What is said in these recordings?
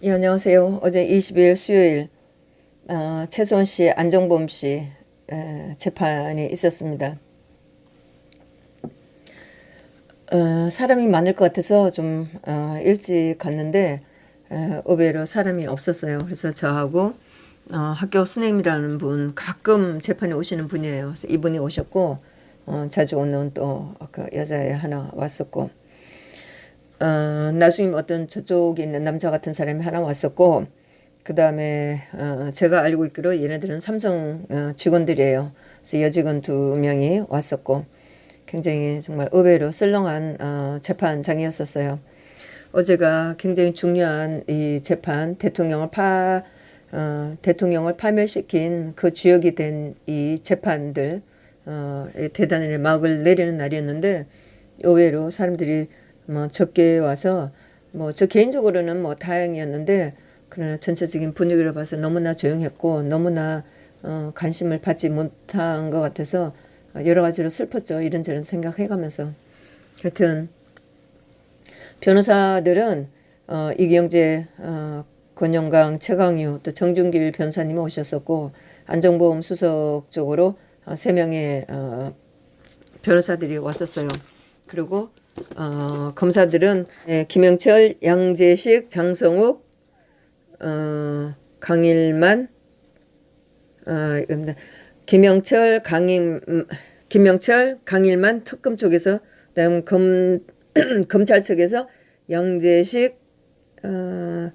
예, 안녕하세요. 어제 20일 수요일 어, 최소원 씨, 안정범 씨 에, 재판이 있었습니다. 어, 사람이 많을 것 같아서 좀 어, 일찍 갔는데 에, 의외로 사람이 없었어요. 그래서 저하고 어, 학교 선생님이라는 분 가끔 재판에 오시는 분이에요. 이분이 오셨고 어, 자주 오는 또그 여자애 하나 왔었고 어, 나중에 어떤 저쪽에 있는 남자 같은 사람이 하나 왔었고, 그 다음에, 어, 제가 알고 있기로 얘네들은 삼성 어, 직원들이에요. 그래서 여직원 두 명이 왔었고, 굉장히 정말 의외로 썰렁한 어, 재판장이었었어요. 어제가 굉장히 중요한 이 재판, 대통령을 파, 어, 대통령을 파멸시킨 그 주역이 된 이 재판들, 어, 대단히 막을 내리는 날이었는데, 의외로 사람들이 뭐 적게 와서 뭐 저 개인적으로는 뭐 다행이었는데 그러나 전체적인 분위기를 봐서 너무나 조용했고 너무나 어 관심을 받지 못한 것 같아서 여러 가지로 슬펐죠. 이런저런 생각해가면서 하여튼 변호사들은 어 이경재 어 권영강 최강유 또 정준길 변사님이 오셨었고 안정보험 수석 쪽으로 어, 세 명의 어 변호사들이 왔었어요. 그리고 어, 검사들은 예, 김영철, 양재식, 장성욱, 어, 강일만, 어. 김영철, 강임, 음, 김영철, 강일만 특검 쪽에서 그다음 검 검찰 측에서 양재식, 어,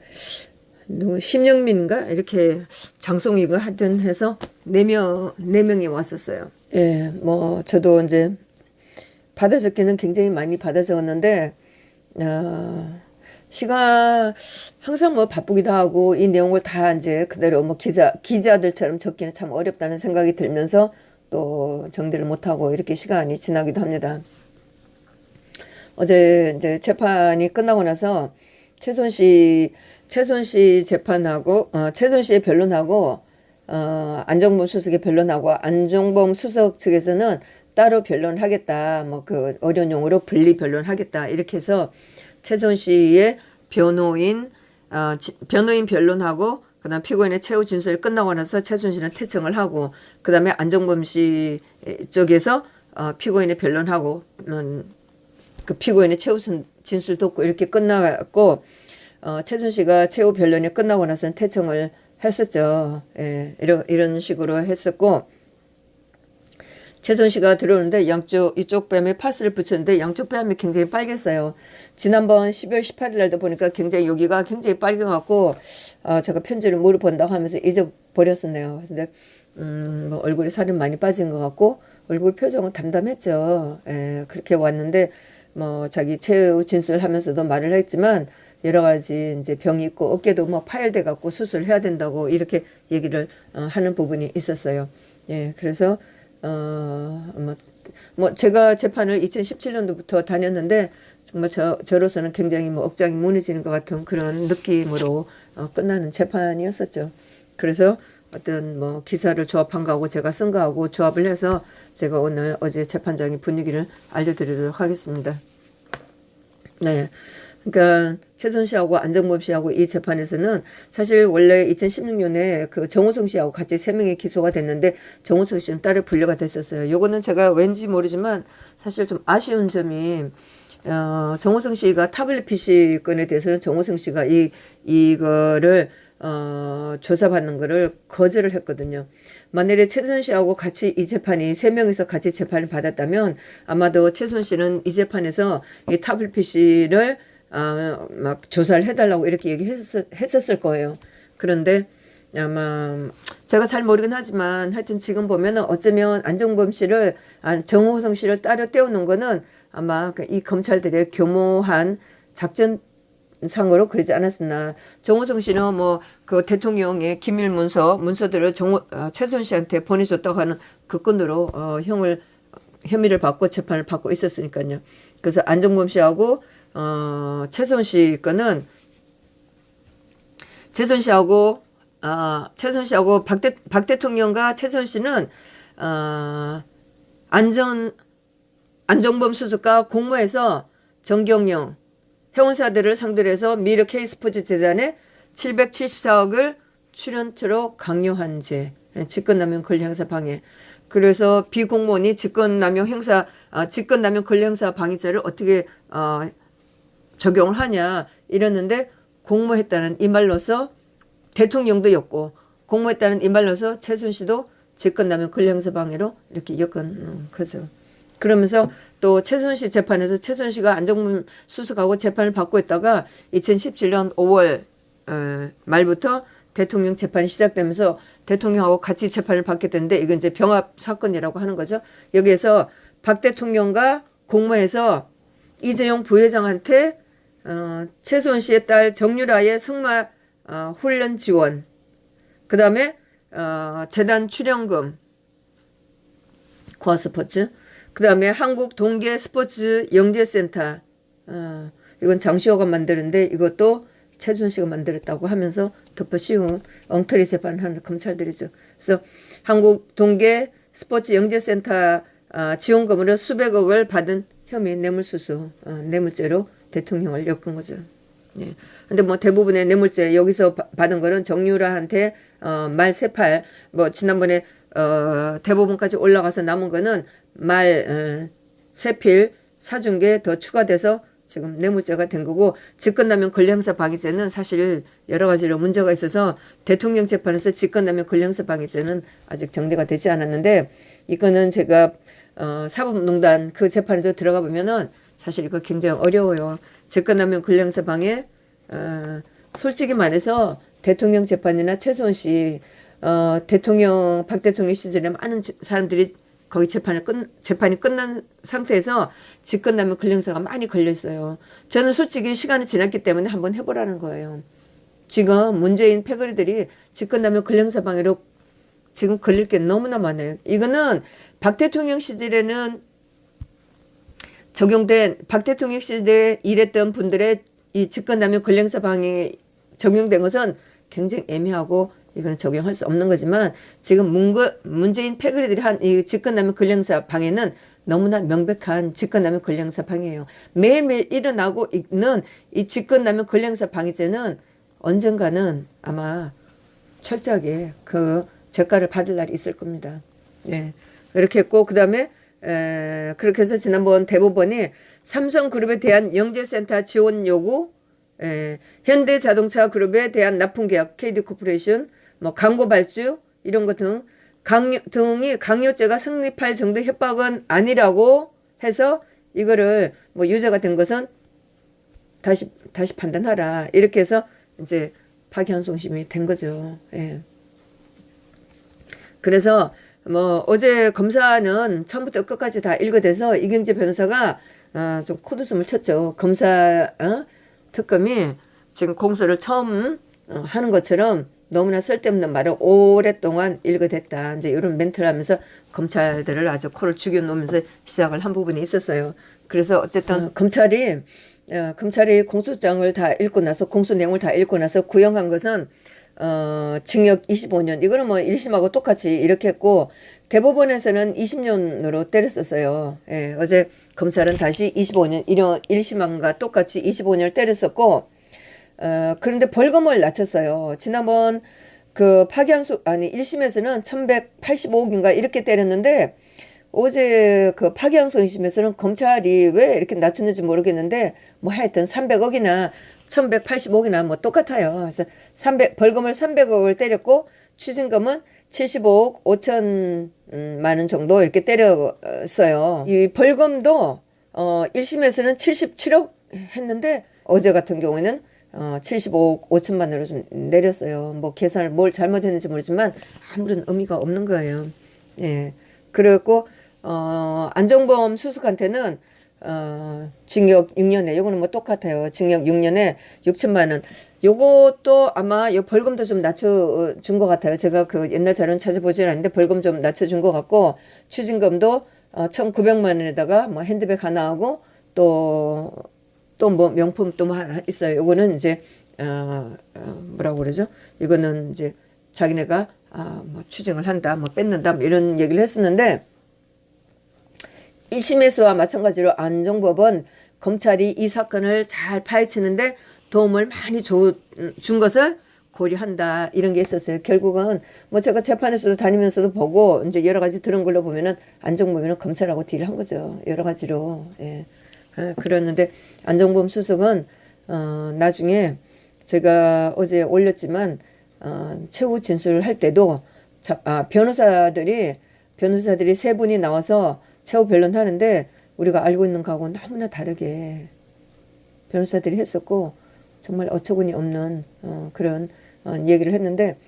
누구 심영민인가 이렇게 장성욱인가 하여튼 해서 네명네 명이 왔었어요. 예, 뭐 저도 이제 받아 적기는 굉장히 많이 받아 적었는데 어, 시간 항상 뭐 바쁘기도 하고 이 내용을 다 이제 그대로 뭐 기자 기자들처럼 적기는 참 어렵다는 생각이 들면서 또 정리를 못 하고 이렇게 시간이 지나기도 합니다. 어제 이제 재판이 끝나고 나서 최순 씨 최순 씨 재판하고 어, 최순 씨의 변론하고 어, 안정범 수석의 변론하고 안정범 수석 측에서는 따로 변론하겠다. 뭐 그 어려운 용어로 분리 변론하겠다. 이렇게 해서 최선 씨의 변호인 어, 지, 변호인 변론하고 그다음 피고인의 최후 진술이 끝나고 나서 최순 씨는 퇴청을 하고 그다음에 안정범 씨 쪽에서 어, 피고인의 변론하고 음, 그 피고인의 최후 진술 듣고 이렇게 끝나고 어, 최순 씨가 최후 변론이 끝나고 나서는 퇴청을 했었죠. 예, 이런 이런 식으로 했었고 최선 씨가 들어오는데 양쪽 이쪽 뺨에 파스를 붙였는데 양쪽 뺨이 굉장히 빨갰어요. 지난번 12월 18일 날도 보니까 굉장히 여기가 굉장히 빨개갖고 어, 제가 편지를 물어본다고 하면서 잊어버렸었네요. 근데 음, 뭐 얼굴에 살이 많이 빠진 것 같고 얼굴 표정은 담담했죠. 예, 그렇게 왔는데 뭐 자기 최후 진술하면서도 말을 했지만 여러 가지 이제 병이 있고 어깨도 뭐 파열돼 갖고 수술해야 된다고 이렇게 얘기를 어, 하는 부분이 있었어요. 예, 그래서 어, 뭐, 뭐, 제가 재판을 2017년도부터 다녔는데, 정말 저, 저로서는 굉장히 뭐 억장이 무너지는 것 같은 그런 느낌으로 어, 끝나는 재판이었었죠. 그래서 어떤 뭐 기사를 조합한 거하고 제가 쓴 거하고 조합을 해서 제가 오늘 어제 재판장의 분위기를 알려드리도록 하겠습니다. 네. 그러니까 최선 씨하고 안정범 씨하고 이 재판에서는 사실 원래 2016년에 그 정호성 씨하고 같이 세 명이 기소가 됐는데 정호성 씨는 따로 분류가 됐었어요. 요거는 제가 왠지 모르지만 사실 좀 아쉬운 점이 어, 정호성 씨가 타블릿 PC 건에 대해서는 정호성 씨가 이 이거를 어, 조사받는 거를 거절을 했거든요. 만약에 최순 씨하고 같이 이 재판이 세 명이서 같이 재판을 받았다면 아마도 최순 씨는 이 재판에서 이 타블릿 PC를 아, 막 조사를 해달라고 이렇게 얘기했었을 했었을 거예요. 그런데 아마 제가 잘 모르긴 하지만 하여튼 지금 보면은 어쩌면 안종범 씨를 아, 정호성 씨를 따로 떼우는 거는 아마 그이 검찰들의 교모한 작전 상으로 그러지 않았었나. 정호성 씨는 뭐 그 대통령의 기밀 문서 문서들을 정 어, 최순 씨한테 보내줬다고 하는 그 건으로 어, 형을 혐의를 받고 재판을 받고 있었으니까요. 그래서 안정범 씨하고 어, 최선 씨 거는 최선 씨하고 어, 최선 씨하고 박, 대, 박 대통령과 최선 씨는 어, 안전 안정범 수석과 공모해서 정경영 회원사들을 상대로 해서 미르 K스포츠 재단에 774억을 출연처로 강요한 죄, 예, 직권남용 권리행사 방해. 그래서 비공무원이 직권남용 행사, 아, 직권남용 권리행사 방해죄를 어떻게 어, 적용을 하냐 이랬는데 공모했다는 이 말로서 대통령도 였고 공모했다는 이 말로서 최순실도 직권남용 권리행사 방해로 이렇게 엮은 음, 거죠. 그러면서 또 최순실 재판에서 최순실가 안정문 수석하고 재판을 받고 있다가 2017년 5월 어, 말부터 대통령 재판이 시작되면서 대통령하고 같이 재판을 받게 되는데 이건 이제 병합 사건이라고 하는 거죠. 여기에서 박 대통령과 공모해서 이재용 부회장한테 어, 최순실의 딸 정유라의 승마 어, 훈련 지원, 그 다음에 어, 재단 출연금, 고아 스포츠, 그 다음에 한국 동계 스포츠 영재센터, 어, 이건 장시호가 만드는데 이것도 최순실가 만들었다고 하면서 덮어 씌운 엉터리 재판을 하는 검찰들이죠. 그래서 한국 동계 스포츠 영재센터 어, 지원금으로 수백억을 받은 혐의 뇌물수수, 어, 뇌물죄로 대통령을 엮은 거죠. 예. 근데 뭐 대부분의 뇌물죄 여기서 바- 받은 거는 정유라한테 어, 말 세팔 뭐 지난번에 어, 대법원까지 올라가서 남은 거는 말 어, 세필 사준 게 더 추가돼서 지금 뇌물죄가 된 거고 직권남용 권리행사 방해죄는 사실 여러 가지로 문제가 있어서 대통령 재판에서 직권남용 권리행사 방해죄는 아직 정리가 되지 않았는데 이거는 제가 어, 사법농단 그 재판에도 들어가 보면은 사실 이거 굉장히 어려워요. 직권남용 권리행사 방해 어, 솔직히 말해서 대통령 재판이나 최소한 어, 대통령 박 대통령 시절에 많은 지- 사람들이 거기 재판을 끝 재판이 끝난 상태에서 직권남용 권리행사가 많이 걸려 있어요. 저는 솔직히 시간이 지났기 때문에 한번 해보라는 거예요. 지금 문재인 패거리들이 직권남용 권리행사 방해로 지금 걸릴 게 너무나 많아요. 이거는 박 대통령 시절에는 적용된 박 대통령 시대에 일했던 분들의 이 직권남용 권리행사 방해 적용된 것은 굉장히 애매하고 이거는 적용할 수 없는 거지만 지금 문거, 문재인 패거리들이 한이 직권남용 권리행사 방해는 너무나 명백한 직권남용 권리행사 방해예요. 매일매일 일어나고 있는 이 직권남용 권리행사 방해죄는 언젠가는 아마 철저하게 그 재가를 받을 날이 있을 겁니다. 예. 이렇게 했고 그 다음에 에, 그렇게 해서 지난번 대법원이 삼성그룹에 대한 영재센터 지원 요구, 에, 현대자동차 그룹에 대한 납품 계약, KD 코퍼레이션, 뭐 광고 발주 이런 것 등 강요 등이 강요죄가 성립할 정도 협박은 아니라고 해서 이거를 뭐 유죄가 된 것은 다시 다시 판단하라 이렇게 해서 이제 파기환송심이 된 거죠. 예. 그래서 뭐 어제 검사는 처음부터 끝까지 다 읽어대서 이경재 변호사가 어, 좀 코드숨을 쳤죠. 검사 어? 특검이 지금 공소를 처음 어, 하는 것처럼 너무나 쓸데없는 말을 오랫동안 읽어댔다. 이제 이런 멘트를 하면서 검찰들을 아주 코를 죽여놓으면서 시작을 한 부분이 있었어요. 그래서 어쨌든 어, 검찰이 어, 검찰이 공소장을 다 읽고 나서 공소 내용을 다 읽고 나서 구형한 것은 어, 징역 25년. 이거는 뭐 1심하고 똑같이 이렇게 했고, 대법원에서는 20년으로 때렸었어요. 예, 어제 검찰은 다시 25년, 1심과 똑같이 25년을 때렸었고, 어, 그런데 벌금을 낮췄어요. 지난번 그 파기환수, 아니, 1심에서는 1185억인가 이렇게 때렸는데, 어제 그 파기환송 2심에서는 검찰이 왜 이렇게 낮췄는지 모르겠는데, 뭐 하여튼 300억이나 1185억이나 뭐 똑같아요. 그래서 300 벌금을 300억을 때렸고 추징금은 75억 5천만 원 정도 이렇게 때렸어요. 이 벌금도 어 1심에서는 77억 했는데 어제 같은 경우에는 어 75억 5천만 원으로 좀 내렸어요. 뭐 계산을 뭘 잘못했는지 모르지만 아무런 의미가 없는 거예요. 예. 그리고 어 안정범 수석한테는 어, 징역 6년에 요거는 뭐 똑같아요. 징역 6년에 6천만 원. 요것도 아마 요 벌금도 좀 낮춰 준 것 같아요. 제가 그 옛날 자료는 찾아보질 않는데 벌금 좀 낮춰 준 것 같고 추징금도 어, 1,900만 원에다가 뭐 핸드백 하나 하고 또 또 뭐 명품 또 뭐 하나 있어요. 요거는 이제 어, 어 뭐라고 그러죠? 이거는 이제 자기네가 아, 뭐 추징을 한다, 뭐 뺏는다, 뭐 이런 얘기를 했었는데 1심에서와 마찬가지로 안정법은 검찰이 이 사건을 잘 파헤치는데 도움을 많이 줘, 준 것을 고려한다 이런 게 있었어요. 결국은 뭐 제가 재판에서도 다니면서도 보고 이제 여러 가지 들은 걸로 보면은 안정범이는 검찰하고 딜을 한 거죠. 여러 가지로 예. 예, 그랬는데 안정범 수석은 어 나중에 제가 어제 올렸지만 어 최후 진술을 할 때도 자, 아, 변호사들이 변호사들이 세 분이 나와서 최후 변론 하는데 우리가 알고 있는 거하고는 너무나 다르게 변호사들이 했었고 정말 어처구니 없는 어, 그런 어, 얘기를 했는데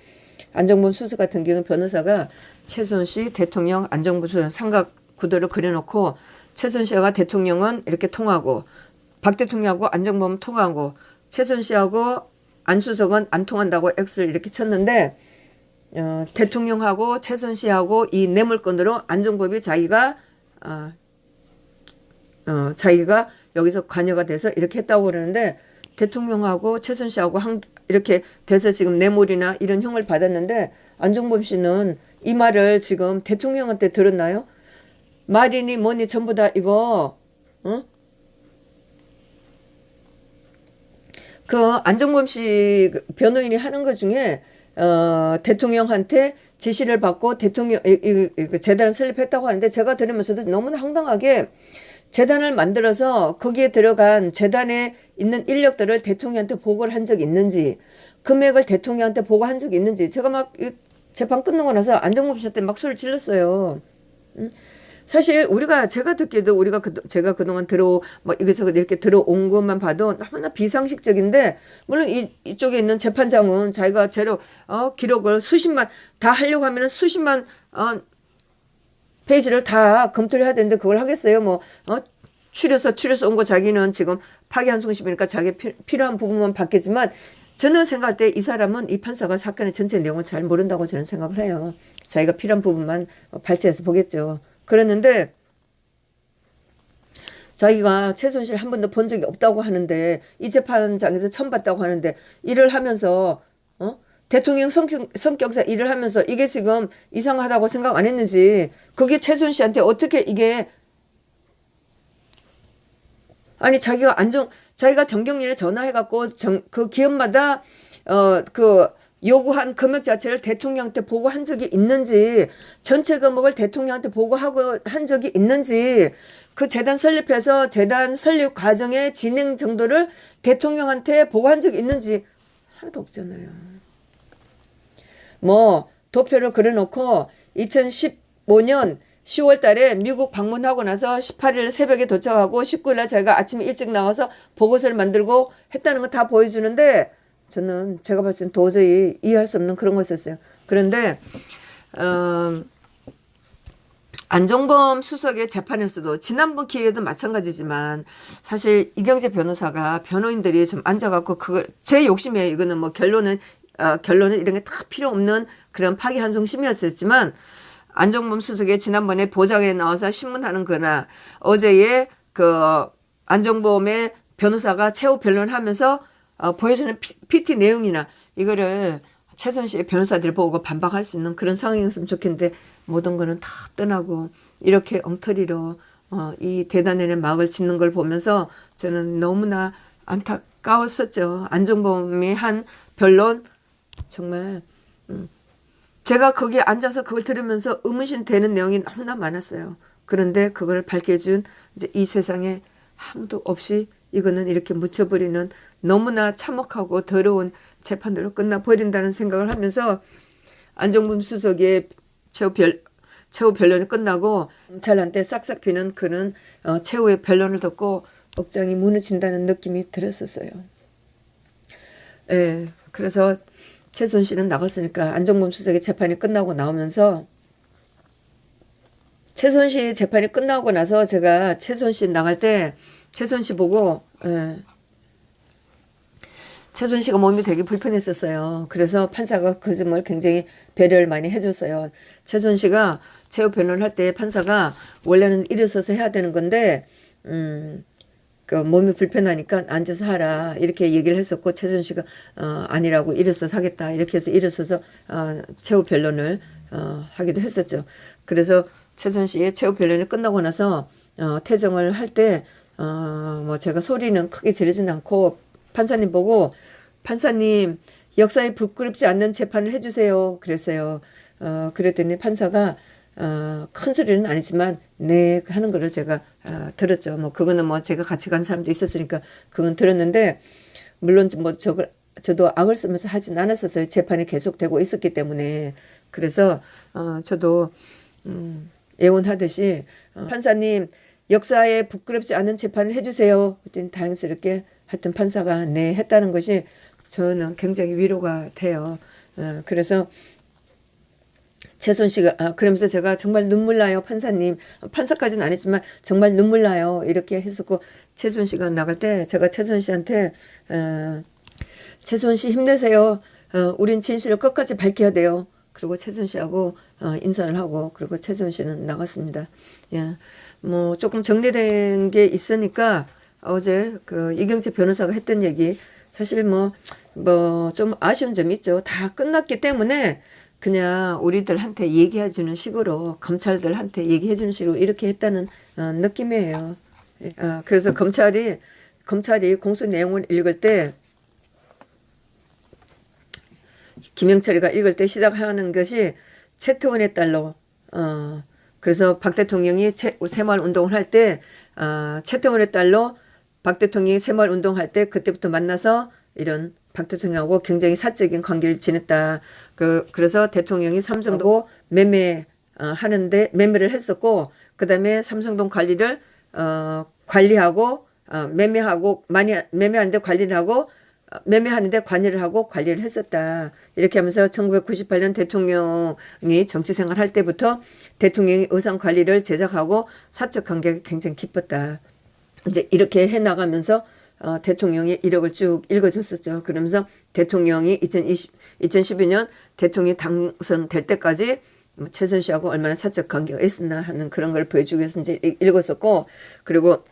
안정범 수석 같은 경우는 변호사가 최순실 대통령 안정범 수석 삼각 구도를 그려놓고 최순실과 대통령은 이렇게 통하고 박 대통령하고 안정범 통하고 최순실하고 안 수석은 안 통한다고 X를 이렇게 쳤는데 어, 대통령하고 최순실하고 이 뇌물건으로 안정범이 자기가 어, 어, 자기가 여기서 관여가 돼서 이렇게 했다고 그러는데 대통령하고 최순실하고 한, 이렇게 돼서 지금 뇌물이나 이런 형을 받았는데 안종범 씨는 이 말을 지금 대통령한테 들었나요? 말이니 뭐니 전부 다 이거 어? 그 안종범 씨 변호인이 하는 것 중에 어, 대통령한테 지시를 받고 대통령 이, 이, 이, 재단을 설립했다고 하는데 제가 들으면서도 너무나 황당하게 재단을 만들어서 거기에 들어간 재단에 있는 인력들을 대통령한테 보고를 한 적이 있는지 금액을 대통령한테 보고한 적이 있는지 제가 막 재판 끝나고 나서 안정범 씨한테 막 소리를 질렀어요. 음? 사실 우리가 제가 듣기에도 우리가 그, 제가 그동안 들어 뭐 이것저것 이렇게 들어온 것만 봐도 너무나 비상식적인데 물론 이, 이쪽에 있는 재판장은 자기가 제로 어 기록을 수십만 다 하려고 하면은 수십만 어 페이지를 다 검토를 해야 되는데 그걸 하겠어요 뭐 어 추려서 추려서 온 거 자기는 지금 파기환송심이니까 자기 피, 필요한 부분만 받겠지만 저는 생각할 때 이 사람은 이 판사가 사건의 전체 내용을 잘 모른다고 저는 생각을 해요. 자기가 필요한 부분만 발췌해서 보겠죠. 그랬는데 자기가 최순실 한 번도 본 적이 없다고 하는데 이 재판장에서 처음 봤다고 하는데 일을 하면서 어? 대통령 성격, 성격상 일을 하면서 이게 지금 이상하다고 생각 안 했는지 그게 최순실한테 어떻게 이게 아니 자기가 안정 자기가 정경련에 전화해 갖고 정, 그 기업마다 어그 요구한 금액 자체를 대통령한테 보고한 적이 있는지 전체 금액을 대통령한테 보고하고 한 적이 있는지 그 재단 설립해서 재단 설립 과정의 진행 정도를 대통령한테 보고한 적이 있는지 하나도 없잖아요. 뭐 도표를 그려놓고 2015년 10월 달에 미국 방문하고 나서 18일 새벽에 도착하고 19일 날 제가 아침에 일찍 나와서 보고서를 만들고 했다는 거 다 보여주는데 저는 제가 봤을 땐 도저히 이해할 수 없는 그런 거였어요. 그런데 어, 안종범 수석의 재판에서도 지난번 기회에도 마찬가지지만 사실 이경재 변호사가 변호인들이 좀 앉아갖고 그걸 제 욕심이에요. 이거는 뭐 결론은 어, 결론은 이런 게 다 필요 없는 그런 파기환송심이었었지만 안종범 수석의 지난번에 보장에 나와서 신문하는 거나 어제의 그 안종범의 변호사가 최후 변론하면서 어, 보여주는 피, PT 내용이나 이거를 최순실 변호사들 보고 반박할 수 있는 그런 상황이었으면 좋겠는데 모든 거는 다 떠나고 이렇게 엉터리로 어, 이 대단원의 막을 짓는 걸 보면서 저는 너무나 안타까웠었죠. 안종범이 한 변론 정말 음, 제가 거기에 앉아서 그걸 들으면서 의문신 되는 내용이 너무나 많았어요. 그런데 그걸 밝혀준 이제 이 세상에 아무도 없이 이거는 이렇게 묻혀버리는 너무나 참혹하고 더러운 재판으로 끝나버린다는 생각을 하면서 안정범 수석의 최후 별, 최후 변론이 끝나고 검찰한테 싹싹 비는 그는 어, 최후의 변론을 듣고 억장이 무너진다는 느낌이 들었었어요. 예, 그래서 최순실은 나갔으니까 안정범 수석의 재판이 끝나고 나오면서 최순실 재판이 끝나고 나서 제가 최순실 나갈 때 최순실 보고 예. 최순실가 몸이 되게 불편했었어요. 그래서 판사가 그 점을 굉장히 배려를 많이 해줬어요. 최순실가 최후 변론을 할 때 판사가 원래는 일어서서 해야 되는 건데 음, 그 몸이 불편하니까 앉아서 하라 이렇게 얘기를 했었고 최순 씨가 어 아니라고 일어서서 하겠다 이렇게 해서 일어서서 어 최후 변론을 어 하기도 했었죠. 그래서 최순 씨의 최후 변론이 끝나고 나서 어 퇴정을 할 때 어 뭐 제가 소리는 크게 지르진 않고 판사님 보고 판사님 역사에 부끄럽지 않는 재판을 해주세요. 그랬어요. 어, 그랬더니 판사가 어, 큰 소리는 아니지만 네 하는 거를 제가 어, 들었죠. 뭐 그거는 뭐 제가 같이 간 사람도 있었으니까 그건 들었는데 물론 뭐 저걸 저도 악을 쓰면서 하진 않았었어요. 재판이 계속되고 있었기 때문에 그래서 어, 저도 음, 예언하듯이 어, 판사님 역사에 부끄럽지 않은 재판을 해주세요. 그랬더니 다행스럽게 하여튼 판사가 네 했다는 것이 저는 굉장히 위로가 돼요. 어, 그래서 최순 씨가 아, 그러면서 제가 정말 눈물 나요 판사님. 판사까지는 아니지만 정말 눈물 나요 이렇게 했었고 최순 씨가 나갈 때 제가 최순 씨한테 어, 최순 씨 힘내세요. 어, 우린 진실을 끝까지 밝혀야 돼요. 그리고 최순 씨하고 어, 인사를 하고 그리고 최순 씨는 나갔습니다. 예, 뭐 조금 정리된 게 있으니까 어제 그 이경재 변호사가 했던 얘기 사실 뭐 뭐 좀 아쉬운 점이 있죠 다 끝났기 때문에 그냥 우리들한테 얘기해 주는 식으로 검찰들한테 얘기해 주는 식으로 이렇게 했다는 어, 느낌이에요. 어, 그래서 검찰이 검찰이 공소 내용을 읽을 때 김영철이가 읽을 때 시작하는 것이 채태원의 딸로 어 그래서 박 대통령이 채, 새마을 운동을 할때 어, 채태원의 딸로 박 대통령이 새마을 운동할 때 그때부터 만나서 이런 박 대통령하고 굉장히 사적인 관계를 지냈다. 그, 그래서 대통령이 삼성도 매매 어, 하는데 매매를 했었고 그다음에 삼성동 관리를 어, 관리하고 어, 매매하고 많이 매매하는데 관리를 하고 어, 매매하는데 관여를 하고 관리를 했었다. 이렇게 하면서 1998년 대통령이 정치 생활할 때부터 대통령이 의상 관리를 제작하고 사적 관계가 굉장히 깊었다. 이제 이렇게 해 나가면서 어, 대통령의 이력을 쭉 읽어줬었죠. 그러면서 대통령이 2020, 2012년 대통령이 당선될 때까지 뭐 최선 씨하고 얼마나 사적 관계가 있었나 하는 그런 걸 보여주기 위해서 이제 읽었었고, 그리고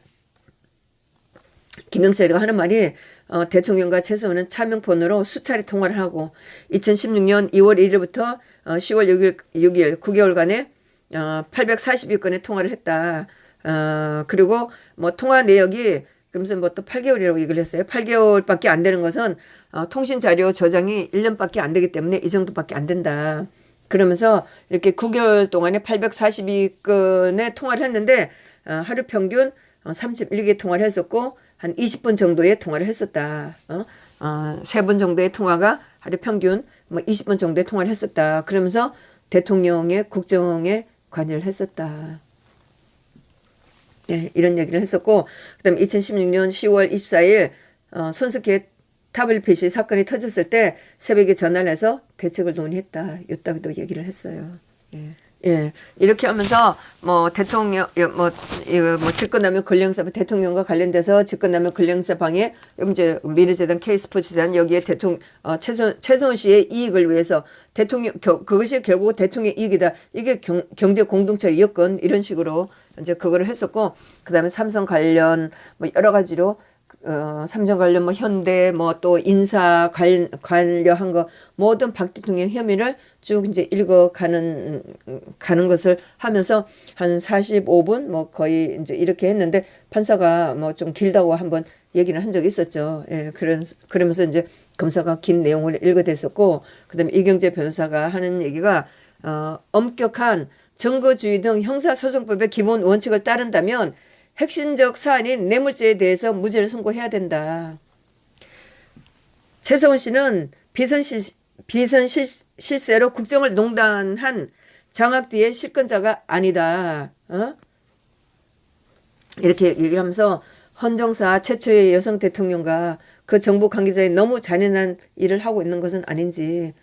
김영철이가 하는 말이 어, 대통령과 최선은 차명폰으로 수차례 통화를 하고 2016년 2월 1일부터 어, 10월 6일, 6일 9개월간에 어, 842건의 통화를 했다. 어, 그리고 뭐 통화 내역이 그러면서 뭐 또 8개월이라고 얘기를 했어요. 8개월밖에 안 되는 것은 어, 통신 자료 저장이 1년밖에 안 되기 때문에 이 정도밖에 안 된다. 그러면서 이렇게 9개월 동안에 842건의 통화를 했는데 어, 하루 평균 어, 31개 통화를 했었고 한 20분 정도의 통화를 했었다. 어? 어, 3분 정도의 통화가 하루 평균 뭐 20분 정도의 통화를 했었다. 그러면서 대통령의 국정에 관여를 했었다. 네, 이런 얘기를 했었고, 그 다음에 2016년 10월 24일, 어, 손석희 타블피시 사건이 터졌을 때 새벽에 전화를 해서 대책을 논의했다. 요따위도 얘기를 했어요. 예. 예. 이렇게 하면서 뭐 대통령, 뭐, 이거 뭐 집권하면 근령사, 대통령과 관련돼서 집권하면 근령사 방에 이제 미래재단, K스포츠단 여기에 대통령, 어, 최선, 최선 씨의 이익을 위해서 대통령, 겨, 그것이 결국 대통령 이익이다. 이게 경, 경제 공동체 여건 이런 식으로 이제 그거를 했었고, 그 다음에 삼성 관련 뭐 여러 가지로 어, 삼성 관련 뭐 현대 뭐 또 인사 관, 관련한 거 모든 박 대통령 혐의를 쭉 이제 읽어가는 가는 것을 하면서 한 45분 뭐 거의 이제 이렇게 했는데 판사가 뭐 좀 길다고 한번 얘기를 한 적이 있었죠. 예, 그런 그러면서 이제 검사가 긴 내용을 읽어댔었고 그다음에 이경재 변호사가 하는 얘기가 어, 엄격한 증거주의 등 형사소송법의 기본 원칙을 따른다면 핵심적 사안인 뇌물죄에 대해서 무죄를 선고해야 된다. 최성원 씨는 비선 실, 비선 실, 실세로 국정을 농단한 장학뒤의 실권자가 아니다. 어? 이렇게 얘기를 하면서 헌정사 최초의 여성 대통령과 그 정부 관계자의 너무 잔인한 일을 하고 있는 것은 아닌지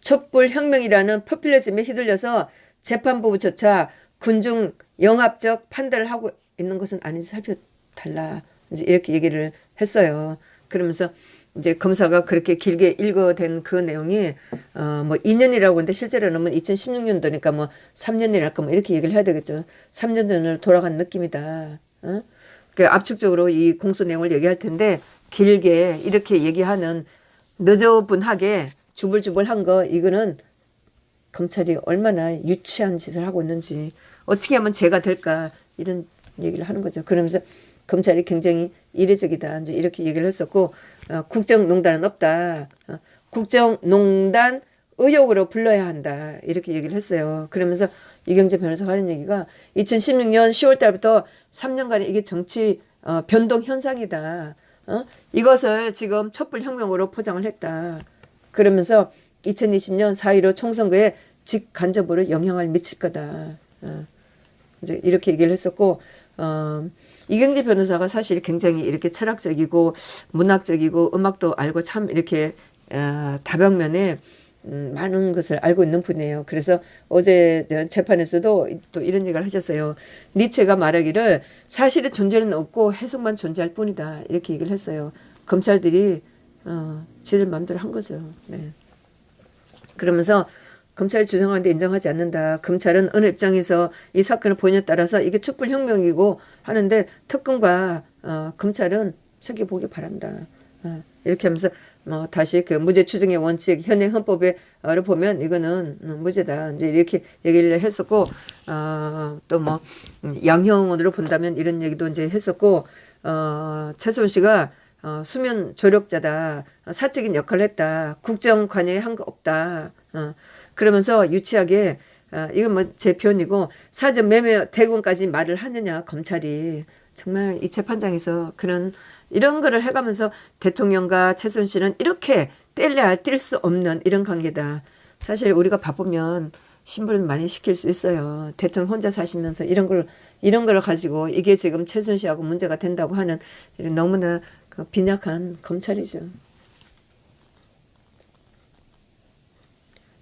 촛불 혁명이라는 포퓰리즘에 휘둘려서 재판부조차 군중 영합적 판단을 하고 있는 것은 아닌지 살펴달라. 이제 이렇게 얘기를 했어요. 그러면서 이제 검사가 그렇게 길게 읽어댄 그 내용이 어 뭐 2년이라고 하는데 실제로는 뭐 2016년도니까 뭐 3년이랄까 뭐 이렇게 얘기를 해야 되겠죠. 3년 전으로 돌아간 느낌이다. 어? 그 압축적으로 이 공소 내용을 얘기할 텐데 길게 이렇게 얘기하는 너저분하게 주불주불한 거 이거는 검찰이 얼마나 유치한 짓을 하고 있는지 어떻게 하면 죄가 될까 이런 얘기를 하는 거죠. 그러면서 검찰이 굉장히 이례적이다. 이제 이렇게 얘기를 했었고, 어, 국정농단은 없다. 어, 국정농단 의혹으로 불러야 한다. 이렇게 얘기를 했어요. 그러면서 이경재 변호사가 하는 얘기가 2016년 10월 달부터 3년간의 이게 정치 어, 변동 현상이다. 어? 이것을 지금 촛불 혁명으로 포장을 했다. 그러면서 2020년 4.15 총선거에 직간접으로 영향을 미칠 거다. 어. 이제 이렇게 얘기를 했었고, 어, 이경재 변호사가 사실 굉장히 이렇게 철학적이고 문학적이고 음악도 알고 참 이렇게 어, 다방면에 음, 많은 것을 알고 있는 분이에요. 그래서 어제 재판에서도 또 이런 얘기를 하셨어요. 니체가 말하기를 사실의 존재는 없고 해석만 존재할 뿐이다. 이렇게 얘기를 했어요. 검찰들이 어, 지들 마음대로 한 거죠. 네. 그러면서 검찰이 주장하는데 인정하지 않는다. 검찰은 어느 입장에서 이 사건을 보느냐에 따라서 이게 촛불혁명이고 하는데 특검과 어, 검찰은 챙겨보기 바란다. 어, 이렇게 하면서 뭐 다시 그 무죄 추정의 원칙 현행 헌법에를 보면 이거는 음, 무죄다. 이제 이렇게 얘기를 했었고 어, 또뭐 양형으로 본다면 이런 얘기도 이제 했었고 어, 최소은 씨가 어, 수면 조력자다. 사적인 역할을 했다. 국정 관여에 한 거 없다. 어, 그러면서 유치하게 어, 이건 뭐 제 표현이고 사전 매매 대금까지 말을 하느냐 검찰이 정말 이 재판장에서 그런 이런 거를 해가면서 대통령과 최순 씨는 이렇게 뗄래야 뗄 수 없는 이런 관계다. 사실 우리가 바쁘면 신부를 많이 시킬 수 있어요. 대통령 혼자 사시면서 이런 걸 이런 걸 가지고 이게 지금 최순 씨하고 문제가 된다고 하는 너무나 그 빈약한 검찰이죠.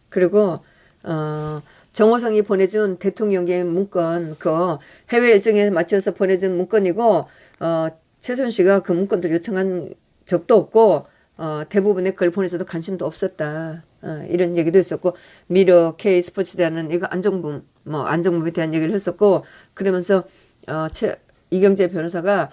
그리고 어 정호성이 보내준 대통령의 문건 그 해외 일정에 맞춰서 보내준 문건이고 어 최순 씨가 그 문건들 요청한 적도 없고 어 대부분의 글 보내줘도 관심도 없었다. 어, 이런 얘기도 있었고 미러 K 스포츠 대하는 이거 안정범 뭐 안정범에 대한 얘기를 했었고 그러면서 어 최, 이경재 변호사가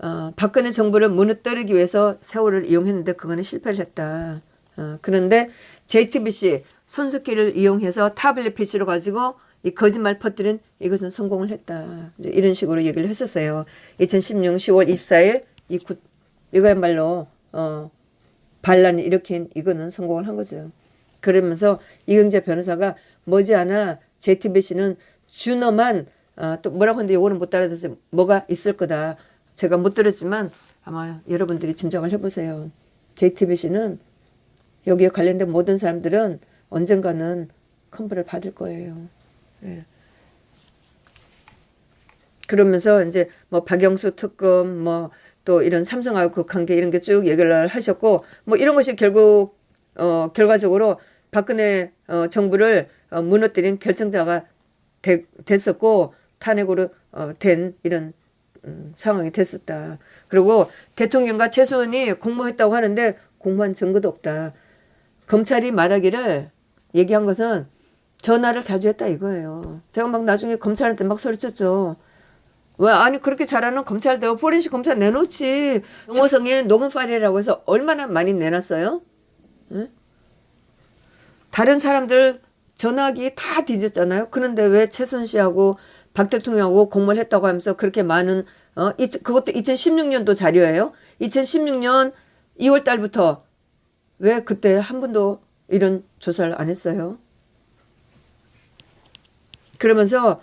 어 박근혜 정부를 무너뜨리기 위해서 세월을 이용했는데 그거는 실패를 했다. 어 그런데 JTBC 손스키를 이용해서 타블렛 PC로 가지고 이 거짓말 퍼뜨린 이것은 성공을 했다. 이런 식으로 얘기를 했었어요. 2016년 10월 24일 이 구, 이거야말로 어 반란을 일으킨 이거는 성공을 한 거죠. 그러면서 이경재 변호사가 머지않아 JTBC는 준엄한 어, 또 뭐라고 하는데 요거는 못 따라들었어요. 뭐가 있을 거다. 제가 못 들었지만 아마 여러분들이 짐작을 해보세요. JTBC는 여기에 관련된 모든 사람들은 언젠가는 컴플을 받을 거예요. 예. 그러면서 이제 뭐 박영수 특검 뭐 또 이런 삼성하고 그 관계 이런 게 쭉 얘기를 하셨고 뭐 이런 것이 결국 어 결과적으로 박근혜 어 정부를 어 무너뜨린 결정자가 되, 됐었고 탄핵으로 어 된 이런 음, 상황이 됐었다. 그리고 대통령과 최소원이 공모했다고 하는데 공모한 증거도 없다. 검찰이 말하기를 얘기한 것은 전화를 자주 했다 이거예요. 제가 막 나중에 검찰한테 막 소리쳤죠. 왜 아니 그렇게 잘하는 검찰 대고 포렌식 검찰 내놓지. 정호성이 녹음 파일이라고 해서 얼마나 많이 내놨어요? 응? 다른 사람들 전화기 다 뒤졌잖아요. 그런데 왜 최선 씨하고 박 대통령하고 공모를 했다고 하면서 그렇게 많은 어 이, 그것도 2016년도 자료예요. 2016년 2월 달부터 왜 그때 한 번도 이런 조사를 안 했어요? 그러면서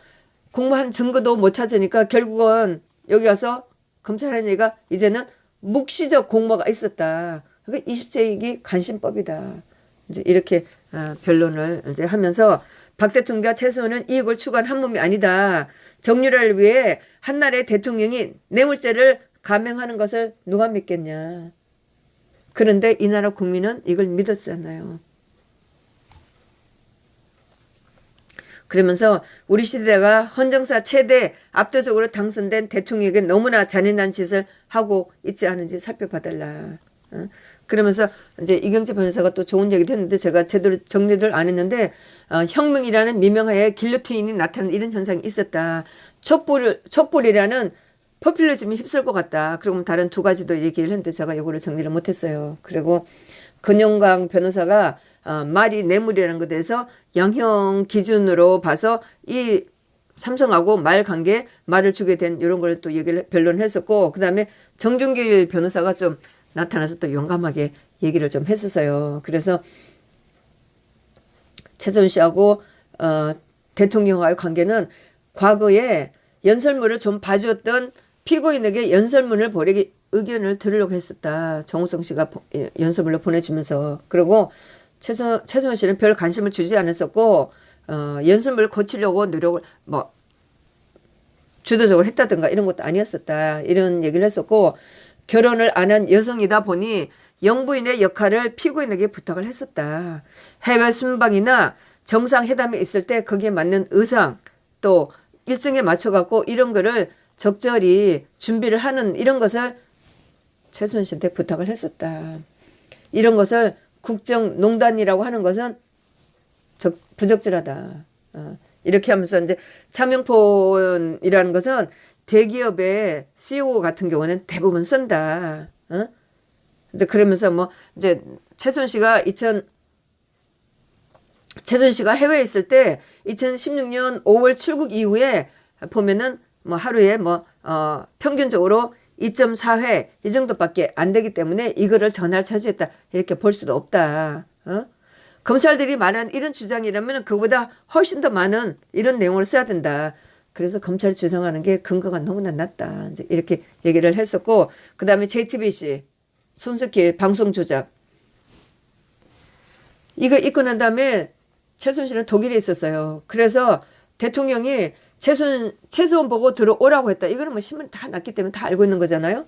공모한 증거도 못 찾으니까 결국은 여기 와서 검찰하는 얘기가 이제는 묵시적 공모가 있었다. 그러니까 20세기 간신법이다. 이제 이렇게 아, 변론을 이제 하면서 박 대통령과 최소원은 이익을 추구한 한 몸이 아니다. 정유라를 위해 한나라의 대통령이 뇌물죄를 감행하는 것을 누가 믿겠냐. 그런데 이 나라 국민은 이걸 믿었잖아요. 그러면서 우리 시대가 헌정사 최대 압도적으로 당선된 대통령에게 너무나 잔인한 짓을 하고 있지 않은지 살펴봐달라. 어? 그러면서 이제 이경재 변호사가 또 좋은 얘기도 했는데 제가 제대로 정리를 안 했는데 어, 혁명이라는 미명하에 길로틴이 나타나는 이런 현상이 있었다. 촛불 촛불이라는 포퓰리즘이 휩쓸 것 같다. 그리고 다른 두 가지도 얘기를 했는데 제가 이거를 정리를 못했어요. 그리고 근영광 변호사가 어, 말이 뇌물이라는 것에 대해서 양형 기준으로 봐서 이 삼성하고 말 관계 말을 주게 된 이런 걸 또 얘기를 변론을 했었고 그다음에 정준길 변호사가 좀 나타나서 또 용감하게 얘기를 좀 했었어요. 그래서 최선 씨하고 어, 대통령과의 관계는 과거에 연설문을 좀 봐주었던 피고인에게 연설문을 보내기 의견을 들으려고 했었다. 정우성 씨가 보- 예, 연설문을 보내주면서 그리고 최선 최선 씨는 별 관심을 주지 않았었고 어, 연설문을 고치려고 노력을 뭐 주도적으로 했다든가 이런 것도 아니었었다. 이런 얘기를 했었고 결혼을 안 한 여성이다 보니 영부인의 역할을 피고인에게 부탁을 했었다. 해외 순방이나 정상회담에 있을 때 거기에 맞는 의상 또 일정에 맞춰갖고 이런 거를 적절히 준비를 하는 이런 것을 최순 씨한테 부탁을 했었다. 이런 것을 국정농단이라고 하는 것은 적, 부적절하다. 어, 이렇게 하면서 이제 차명폰이라는 것은 대기업의 CEO 같은 경우는 대부분 쓴다. 어? 이제 그러면서 뭐 이제 최순 씨가 2000 최순 씨가 해외에 있을 때 2016년 5월 출국 이후에 보면은 뭐 하루에 뭐 어, 평균적으로 2.4회 이 정도밖에 안 되기 때문에 이거를 전화를 차지했다 이렇게 볼 수도 없다. 어? 검찰들이 말한 이런 주장이라면 그보다 훨씬 더 많은 이런 내용을 써야 된다. 그래서 검찰 주장하는 게 근거가 너무나 낮다. 이제 이렇게 얘기를 했었고 그 다음에 JTBC 손석희 방송 조작 이거 있고 난 다음에 최순 씨는 독일에 있었어요. 그래서 대통령이 최순 최수원 보고 들어오라고 했다. 이거는 뭐 신문 다 났기 때문에 다 알고 있는 거잖아요.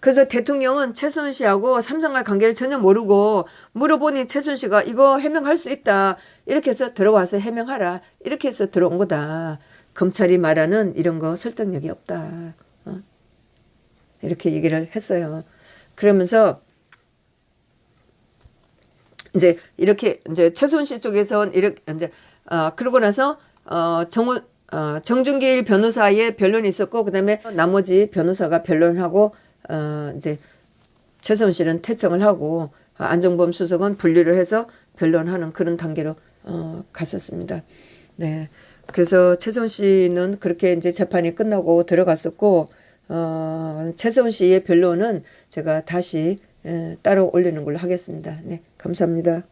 그래서 대통령은 최순 씨하고 삼성과의 관계를 전혀 모르고 물어보니 최순 씨가 이거 해명할 수 있다. 이렇게 해서 들어와서 해명하라. 이렇게 해서 들어온 거다. 검찰이 말하는 이런 거 설득력이 없다. 어? 이렇게 얘기를 했어요. 그러면서 이제 이렇게 이제 최순 씨 쪽에선 이렇게 이제 어 그러고 나서 어 정우 어 정준길 변호사의 변론이 있었고 그다음에 나머지 변호사가 변론하고 어 이제 최순 씨는 퇴청을 하고 어, 안정범 수석은 분리를 해서 변론하는 그런 단계로 어 갔었습니다. 네. 그래서 최순 씨는 그렇게 이제 재판이 끝나고 들어갔었고 어 최순 씨의 변론은 제가 다시 에, 따로 올리는 걸로 하겠습니다. 네. 감사합니다.